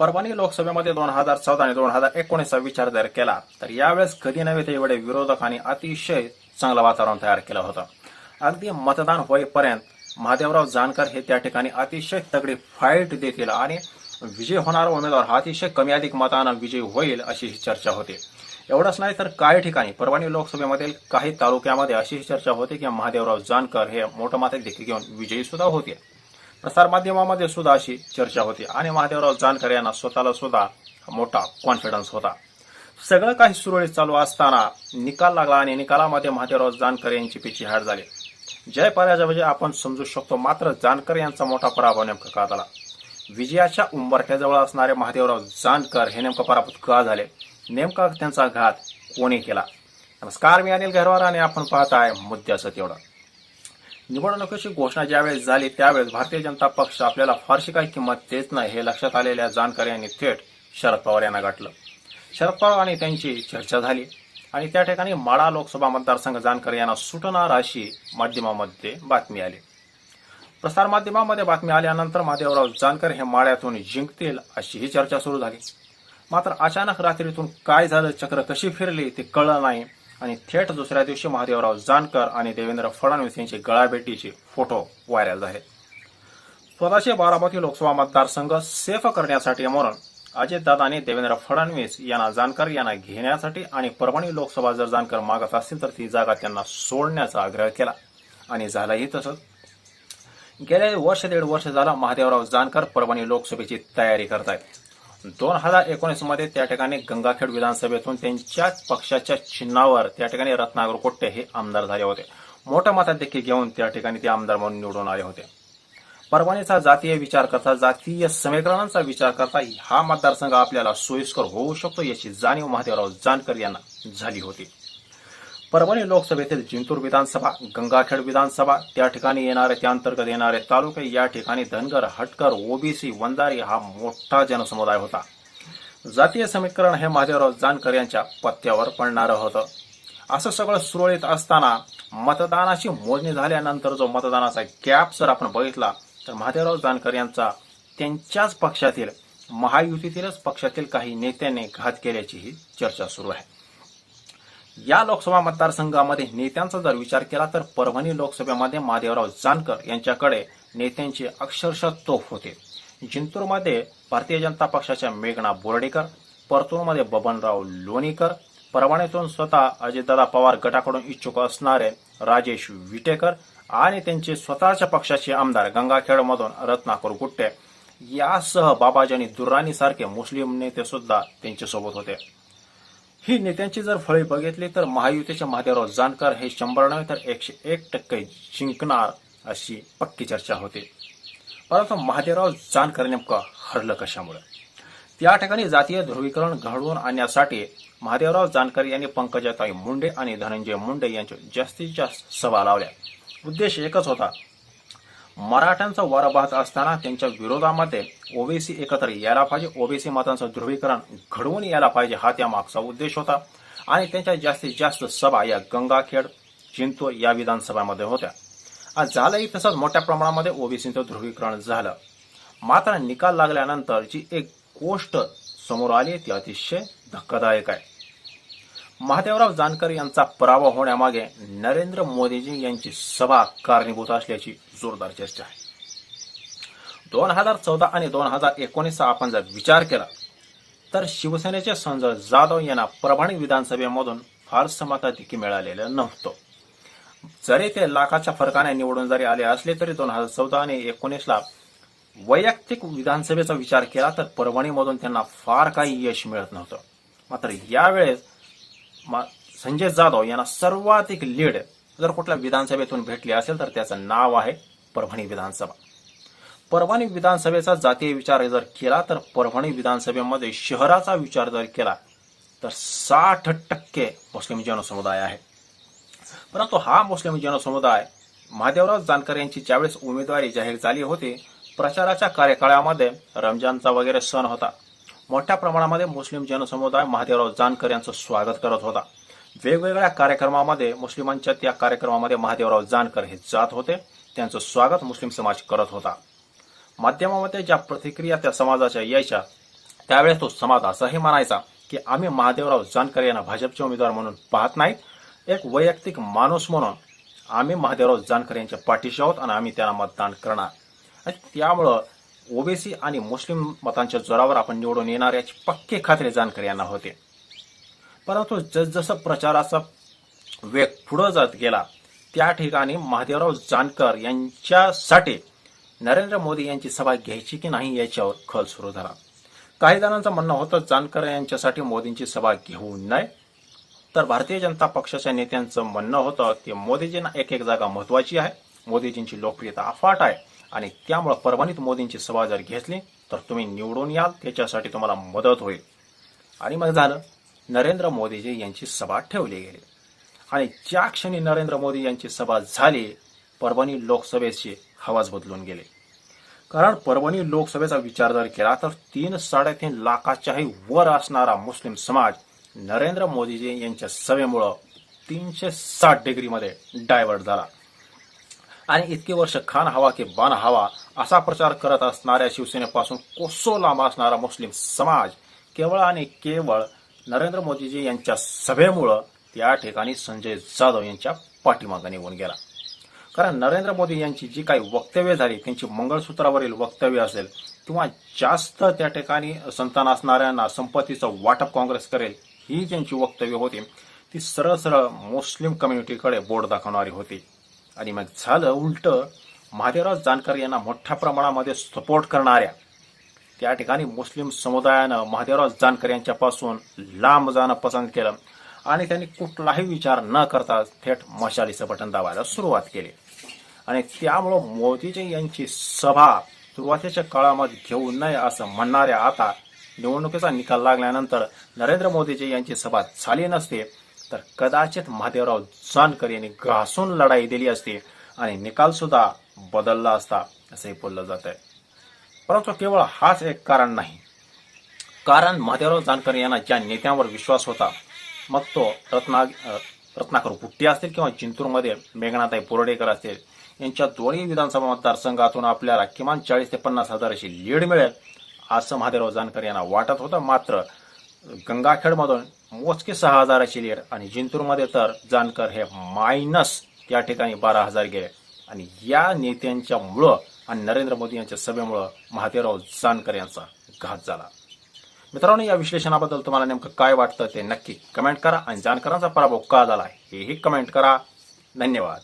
परभणी लोकसभेमध्ये दोन हजार चौदा आणि दोन हजार एकोणीसचा विचार जर केला तर यावेळेस कधी नव्हे ते एवढे विरोधकांनी अतिशय चांगलं वातावरण तयार केलं होतं. अगदी मतदान होईपर्यंत महादेवराव जानकर हे त्या ठिकाणी अतिशय तगडी फाईट देतील आणि विजय होणारा उमेदवार हा अतिशय कमी अधिक मतानं विजय होईल अशी ही चर्चा होती. एवढंच नाही तर काही ठिकाणी परभणी लोकसभेमधील काही तालुक्यामध्ये अशी चर्चा होती की महादेवराव जानकर हे मोठं माते देखील घेऊन विजयी सुद्धा होते. प्रसारमाध्यमामध्ये सुद्धा अशी चर्चा होती आणि महादेवराव जानकर यांना स्वतःला सुद्धा मोठा कॉन्फिडन्स होता. सगळं काही सुरळीत चालू असताना निकाल लागला आणि निकालामध्ये महादेवराव जानकर यांची पिची हार झाली. जय पराजय म्हणजे आपण समजू शकतो मात्र जानकर यांचा मोठा पराभव नेमका का झाला? विजयाच्या उंबरठ्याजवळ असणारे महादेवराव जानकर हे नेमकं पराभूत का झाले? नेमका त्यांचा घात कोणी केला? नमस्कार मी अनिल गरवार आणि आपण पाहताय मुद्द्याचं तेवढं. निवडणुकीची घोषणा ज्यावेळेस झाली त्यावेळेस भारतीय जनता पक्ष आपल्याला फारशी काही किंमत देत नाही हे लक्षात आलेल्या जानकर यांनी थेट शरद पवार यांना गाठलं. शरद पवार आणि त्यांची चर्चा झाली आणि त्या ठिकाणी माडा लोकसभा मतदारसंघ जानकर यांना सुटणार अशी माध्यमामध्ये बातमी आली. प्रसारमाध्यमामध्ये बातमी आल्यानंतर महादेवराव जानकर हे माळ्यातून जिंकतील अशी ही चर्चा सुरू झाली. मात्र अचानक रात्रीतून काय झालं चक्र कशी फिरली ते कळलं नाही. आणि थेट दुसऱ्या दिवशी महादेवराव जानकर आणि देवेंद्र फडणवीस यांचे गळाभेटीचे फोटो व्हायरल झाले. स्वतःचे बारामती लोकसभा मतदारसंघ सेफ करण्यासाठी म्हणून अजितदादांनी आणि देवेंद्र फडणवीस यांना जानकर यांना घेण्यासाठी आणि परभणी लोकसभा जर जानकर मागत असतील तर ती जागा त्यांना सोडण्याचा आग्रह केला. आणि झालंही तसंच गेले वर्ष दीड वर्ष झालं महादेवराव जानकर परभणी लोकसभेची तयारी करतायत. दोन हजार एकोणीसमध्ये त्या ठिकाणी गंगाखेड विधानसभेतून त्यांच्याच पक्षाच्या चिन्हावर त्या ठिकाणी रत्नागर कोट्टे हे आमदार झाले होते. मोठ्या मतात देखील घेऊन त्या ठिकाणी ते आमदार म्हणून निवडून आले होते. परभणीचा जातीय विचार करता जातीय समीकरणांचा विचार करता हा मतदारसंघ आपल्याला सोयीस्कर होऊ शकतो याची जाणीव महादेवराव जानकर यांना झाली होती. परभणी लोकसभेतील जिंतूर विधानसभा गंगाखेड विधानसभा त्या ठिकाणी येणारे त्या अंतर्गत येणारे तालुके या ठिकाणी धनगर हटकर ओबीसी वंदारी हा मोठा जनसमुदाय होता. जातीय समीकरण हे महादेवराव जानकर यांच्या पत्त्यावर पडणारं होतं. असं सगळं सुरळीत असताना मतदानाची मोजणी झाल्यानंतर जो मतदानाचा गॅप जर आपण बघितला तर महादेवराव जानकर यांचा त्यांच्याच पक्षातील महायुतीतीलच पक्षातील काही नेत्यांनी घात केल्याचीही चर्चा सुरू आहे. या लोकसभा मतदारसंघामध्ये नेत्यांचा जर विचार केला तर परभणी लोकसभेमध्ये महादेवराव जानकर यांच्याकडे नेत्यांची अक्षरशः तोफ होते. जिंतूरमध्ये भारतीय जनता पक्षाच्या मेघना बोर्डेकर परतूरमध्ये बबनराव लोणीकर परभणीतून स्वतः अजितदादा पवार गटाकडून इच्छुक असणारे राजेश विटेकर आणि त्यांचे स्वतःच्या पक्षाचे आमदार गंगाखेडमधून रत्नाकर गुट्टे यासह बाबाजानी दुर्राणी सारखे मुस्लिम नेते सुद्धा त्यांच्यासोबत होते. ही नेत्यांची जर फळे बघितली तर महायुतीच्या महादेवराव जानकर हे शंभर नव्हे तर एकशे एक टक्के जिंकणार अशी पक्की चर्चा होती. परंतु महादेवराव जानकर नेमकं हरलं कशामुळे? त्या ठिकाणी जातीय ध्रुवीकरण घडवून आणण्यासाठी महादेवराव जानकर यांनी पंकजाताई मुंडे आणि धनंजय मुंडे यांच्या जास्तीत जास्त सभा लावल्या. उद्देश एकच होता मराठ्यांचा वारा असताना त्यांच्या विरोधामध्ये ओबीसी एकत्र यायला पाहिजे. ओबीसी मतांचं ध्रुवीकरण घडवून यायला पाहिजे हा त्या मागचा उद्देश होता. आणि त्यांच्या जास्तीत जास्त सभा या गंगाखेड चिंतूर या विधानसभामध्ये होत्या. आज झालंही तसंच मोठ्या प्रमाणामध्ये ओबीसीचं ध्रुवीकरण झालं. मात्र निकाल लागल्यानंतर जी एक गोष्ट समोर आली ती अतिशय धक्कादायक आहे. महादेवराव जानकर यांचा पराभव होण्यामागे नरेंद्र मोदीजी यांची सभा कारणीभूत असल्याची जोरदार चर्चा आहे. दोन हजार चौदा आणि दोन हजार एकोणीसचा आपण जर विचार केला तर शिवसेनेचे संजय जाधव यांना परभणी विधानसभेमधून फारसं मताधिकी मिळालेलं नव्हतं. जरी ते लाखाच्या फरकाने निवडून जरी आले असले तरी दोन हजार चौदा आणि एकोणीसला वैयक्तिक विधानसभेचा विचार केला तर परभणीमधून त्यांना फार काही यश मिळत नव्हतं. मात्र यावेळेस संजय जाधव यांना सर्वाधिक लीड जर कुठल्या विधानसभेतून भेटली असेल तर त्याचं नाव आहे परभणी विधानसभा. परभणी विधानसभेचा जातीय विचार जर केला तर परभणी विधानसभेमध्ये शहराचा विचार जर केला तर साठ टक्के मुस्लिम जनसमुदाय आहे. परंतु हा मुस्लिम जनसमुदाय महादेवराव जानकर यांची ज्यावेळेस उमेदवारी जाहीर झाली होती प्रचाराच्या कार्यकाळामध्ये रमजानचा वगैरे सण होता. मोठ्या प्रमाणामध्ये मुस्लिम जनसमुदाय महादेवराव जानकर यांचं स्वागत करत होता. वेगवेगळ्या कार्यक्रमामध्ये मुस्लिमांच्या त्या कार्यक्रमामध्ये महादेवराव जानकर हे जात होते. त्यांचं स्वागत मुस्लिम समाज करत होता. माध्यमामध्ये ज्या प्रतिक्रिया त्या समाजाच्या यायच्या त्यावेळेस तो समाज असंही म्हणायचा की आम्ही महादेवराव जानकर यांना भाजपचे उमेदवार म्हणून पाहत नाहीत एक वैयक्तिक माणूस म्हणून आम्ही महादेवराव जानकर यांच्या पाठीशी आहोत आणि आम्ही त्यांना मतदान करणार. आणि त्यामुळं ओबीसी आणि मुस्लिम मतांच्या जोरावर आपण निवडून येणार याची पक्की खात्री जानकर यांना होते. परंतु जसजसं प्रचाराचा वेग पुढं जात गेला त्या ठिकाणी महादेवराव जानकर यांच्यासाठी नरेंद्र मोदी यांची सभा घ्यायची की नाही याच्यावर खल सुरू झाला. काही जणांचं म्हणणं होतं जानकर यांच्यासाठी मोदींची सभा घेऊ नये. तर भारतीय जनता पक्षाच्या नेत्यांचं म्हणणं होतं की मोदीजींना एक एक जागा महत्वाची आहे. मोदीजींची लोकप्रियता अफाट आहे. आणि त्यामुळं परभणीत मोदींची सभा जर घेतली तर तुम्ही निवडून याल त्याच्यासाठी तुम्हाला मदत होईल. आणि मग झालं नरेंद्र मोदीजी यांची सभा ठेवली गेली. आणि ज्या क्षणी नरेंद्र मोदी यांची सभा झाली परभणी लोकसभेची हवाच बदलून गेली. कारण परभणी लोकसभेचा विचार जर केला तर तीन साडेतीन लाखाच्याही वर असणारा मुस्लिम समाज नरेंद्र मोदीजी यांच्या सभेमुळं तीनशे साठ डिग्रीमध्ये डायव्हर्ट झाला. आणि इतके वर्ष खान हवा की बाण हवा असा प्रचार करत असणाऱ्या शिवसेनेपासून कोसो लांब असणारा मुस्लिम समाज केवळ आणि केवळ नरेंद्र मोदीजी यांच्या सभेमुळं त्या ठिकाणी संजय जाधव यांच्या पाठीमागे निघून गेला. कारण नरेंद्र मोदी यांची जी काही वक्तव्य झाली त्यांची मंगळसूत्रावरील वक्तव्य असेल किंवा जास्त त्या ठिकाणी संतान असणाऱ्यांना संपत्तीचं वाटप काँग्रेस करेल ही ज्यांची वक्तव्य होती ती सरळ सरळ मुस्लिम कम्युनिटीकडे बोट दाखवणारी होती. आणि मग झालं उलटं महादेवराव जानकर यांना मोठ्या प्रमाणामध्ये सपोर्ट करणाऱ्या. त्या ठिकाणी मुस्लिम समुदायानं महादेवराव जानकर यांच्यापासून लांब जाणं पसंत केलं. आणि त्यांनी कुठलाही विचार न करता थेट मशालीचं बटन दाबायला सुरुवात केली. आणि त्यामुळं मोदीजी यांची सभा सुरुवातीच्या काळामध्ये घेऊ नये असं म्हणणाऱ्या आता निवडणुकीचा निकाल लागल्यानंतर नरेंद्र मोदीजी यांची सभा झाली नसते. तर कदाचित महादेवराव जानकर यांनी घासून लढाई दिली असती आणि निकाल सुद्धा बदलला असता असंही बोललं जात आहे परंतु केवळ हाच एक कारण नाही. कारण महादेवराव जानकर यांना ज्या नेत्यांवर विश्वास होता मग तो रत्ना रत्नाकर गुट्टी असतील किंवा जिंतूरमध्ये मेघनाताई बोर्डेकर असतील यांच्या दोन्ही विधानसभा मतदारसंघातून आपल्याला किमान चाळीस ते पन्नास हजाराची लीड मिळेल असं महादेवराव जानकर यांना वाटत होतं. मात्र गंगाखेडमधून मोजके सहा हजाराची लीड आणि जिंतूरमध्ये तर जानकर हे मायनस या ठिकाणी बारा हजार गेले. आणि या नेत्यांच्या मुळं आणि नरेंद्र मोदी यांच्या सभेमुळं महादेवराव जानकर यांचा घात झाला. मित्रांनो या विश्लेषणाबद्दल तुम्हाला नेमकं काय वाटतं ते नक्की कमेंट करा आणि जानकरांचा पराभव का झाला हेही कमेंट करा. धन्यवाद.